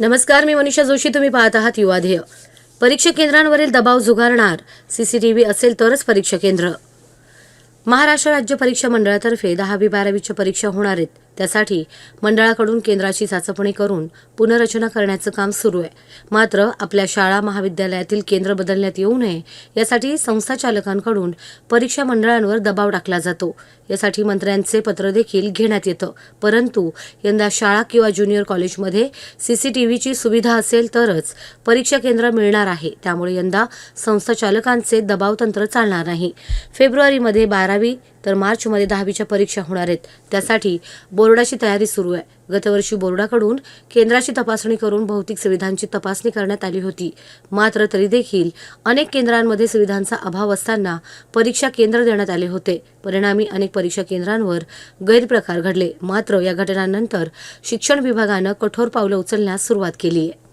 नमस्कार मी मनीषा जोशी. तुम्ही पाहत आहात युवा ध्येय. परीक्षा केंद्रांवरील दबाव झुगारणार सीसीटीव्ही असेल तरच परीक्षा केंद्र. महाराष्ट्र राज्य परीक्षा मंडळातर्फे दहावी बारावीच्या परीक्षा होणार आहेत. त्यासाठी मंडळाकडून केंद्राची चाचपणी करून पुनर्रचना करण्याचं काम सुरू आहे. मात्र आपल्या शाळा महाविद्यालयातील केंद्र बदलण्यात येऊ नये यासाठी संस्था चालकांकडून परीक्षा मंडळांवर दबाव टाकला जातो. यासाठी मंत्र्यांचे पत्र देखील घेण्यात येतं. परंतु यंदा शाळा किंवा ज्युनियर कॉलेजमध्ये सीसीटीव्हीची सुविधा असेल तरच परीक्षा केंद्र मिळणार आहे. त्यामुळे यंदा संस्था चालकांचे दबाव तंत्र चालणार नाही. फेब्रुवारीमध्ये बारावी तर मार्चमध्ये दहावीच्या परीक्षा होणार आहेत. त्यासाठी बोर्डाची तयारी सुरू आहे. गतवर्षी बोर्डाकडून केंद्राची तपासणी करून भौतिक सुविधांची तपासणी करण्यात आली होती. मात्र तरी देखील अनेक केंद्रांमध्ये सुविधांचा अभाव असताना परीक्षा केंद्र देण्यात आले होते. परिणामी अनेक परीक्षा केंद्रांवर गैरप्रकार घडले. मात्र या घटनांनंतर शिक्षण विभागानं कठोर पावलं उचलण्यास सुरुवात केली आहे.